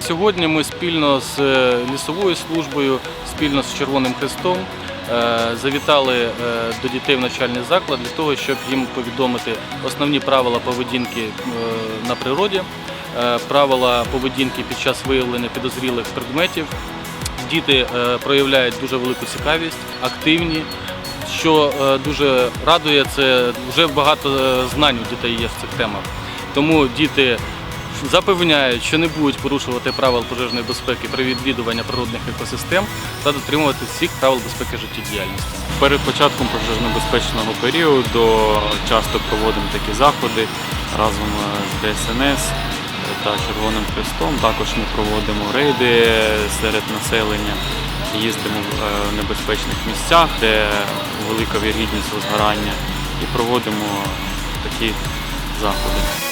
Сьогодні ми спільно з е, лісовою службою, спільно з Червоним Хрестом е, завітали е, до дітей в навчальний заклад для того, щоб їм повідомити основні правила поведінки на природі, правила поведінки під час виявлення підозрілих предметів. Діти проявляють дуже велику цікавість, активні. Що е, дуже радує, це вже багато е, знань у дітей є в цих темах. Тому діти запевняють, що не будуть порушувати правил пожежної безпеки при відвідуванні природних екосистем та дотримувати всіх правил безпеки життєдіяльності. Перед початком пожежно-безпечного періоду часто проводимо такі заходи разом е, з ДСНС та Червоним Хрестом. Також ми проводимо рейди серед населення, їздимо в е, небезпечних місцях, де велика вірогідність розгорання, і проводимо такі заходи.